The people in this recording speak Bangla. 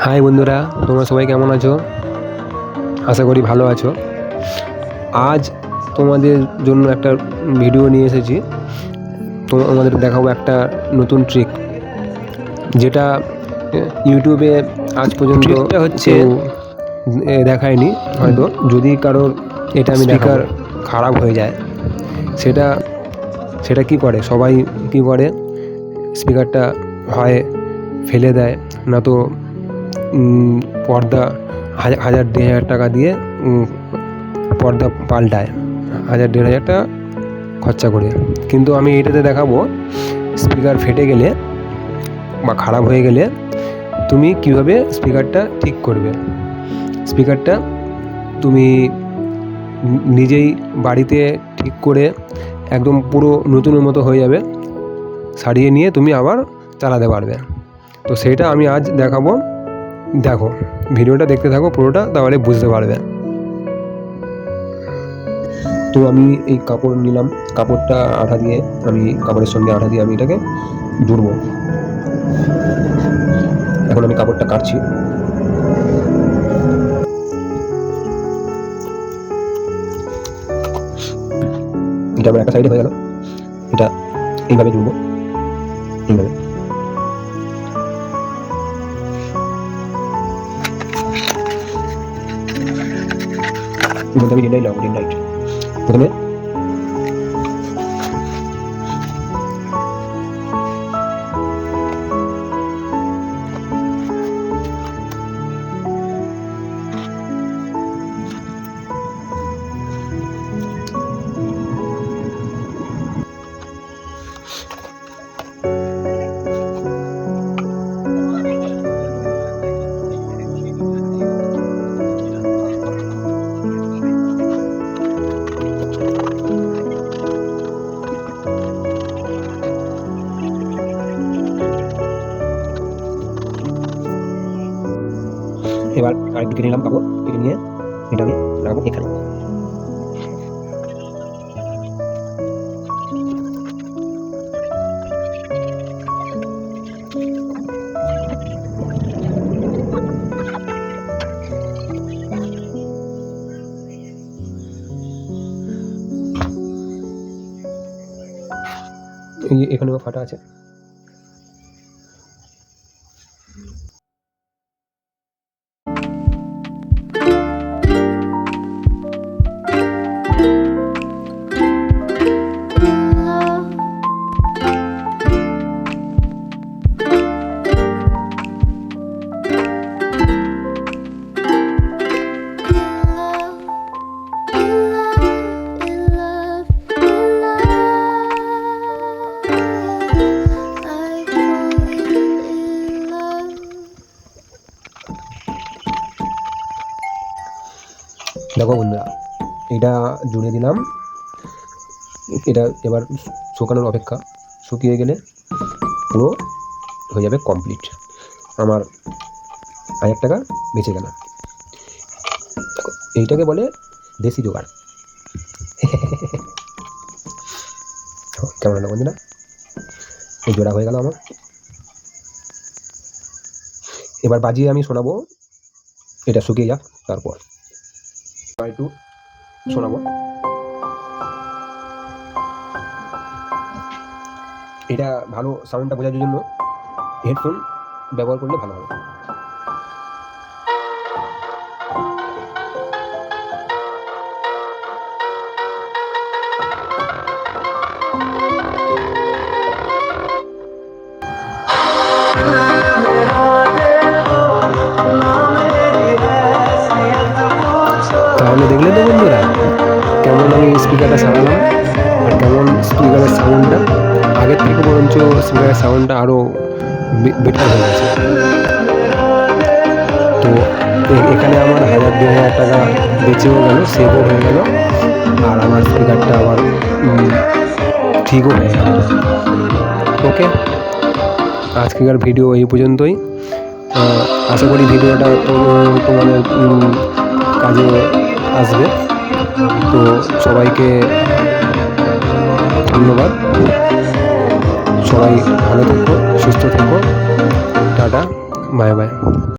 হাই বন্ধুরা তোমরা সবাই কেমন আছো? আশা করি ভালো আছো। আজ তোমাদের জন্য একটা ভিডিও নিয়ে এসেছি। তো আমাদের দেখাবো একটা নতুন ট্রিক যেটা ইউটিউবে আজ পর্যন্ত হচ্ছে দেখায়নি হয়তো। যদি কারোর এটা আমি দেখার খারাপ হয়ে যায়। সেটা সেটা কি করে? সবাই কি করে? স্পিকারটা হয় ফেলে দেয় না তো পর্দা হাজার হাজার দেড় হাজার টাকা দিয়ে পর্দা পাল্টায়। হাজার দেড় হাজার টাকা খরচা করে। কিন্তু আমি এটাতে দেখাবো স্পিকার ফেটে গেলে বা খারাপ হয়ে গেলে তুমি কীভাবে স্পিকারটা ঠিক করবে? স্পিকারটা তুমি নিজেই বাড়িতে ঠিক করে একদম পুরো নতুনের মতো হয়ে যাবে, সারিয়ে নিয়ে তুমি আবার চালাতে পারবে। তো সেটা আমি আজ দেখাবো। দেখো, ভিডিওটা দেখতে থাকো পুরোটা, তাহলে বুঝতে পারবে। তো আমি এই কাপড় নিলাম, কাপড়টা আঠা দিয়ে আমি, কাপড়ের সঙ্গে আঠা দিয়ে আমি এটাকে জুড়বো এখন আমি কাপড়টা কাটছি। এটা আমার একটা সাইডে হয়ে গেল। এটা এইভাবে জুড়বো এইভাবে। বলতে আমি ডিন লাইট লাগাবো এবার কেটে নিলাম কাপড় কেটে নিয়ে এটা আমি লাগাবো এখানে। এখানেও ফাটা আছে। দেখো বন্ধুরা, এটা জুড়ে দিলাম। এটা এবার শুকানোর অপেক্ষা। শুকিয়ে গেলে পুরো হয়ে যাবে কমপ্লিট আমার হাজার টাকা বেঁচে গেল। এইটাকে বলে দেশি জোগাড়। কেমন হলো বন্ধুরা? এই জোড়া হয়ে গেল আমার। এবার বাজিয়ে আমি শোনাবো। এটা শুকিয়ে যাক তারপর। একটু শোনাবো। এটা ভালো সাউন্ডটা বোঝার জন্য হেডফোন ব্যবহার করলে ভালো হবে। সাউন্ডটা, আগের থেকে বরঞ্চ স্পিকারের সাউন্ডটা আরও বেটার হয়ে গেছে। তো এখানে আমার হাজার দু হাজার টাকা বেঁচেও গেল সেভও হয়ে গেল, আর আমার স্পিকারটা আবার ঠিকও হয়ে গেল। ওকে আজকের ভিডিও এই পর্যন্তই। আশা করি ভিডিওটা তোমাদের কাজে আসবে। তো সবাইকে ধন্যবাদ। সবাই ভালো থেকো সুস্থ থেকো। টাটা। Bye bye.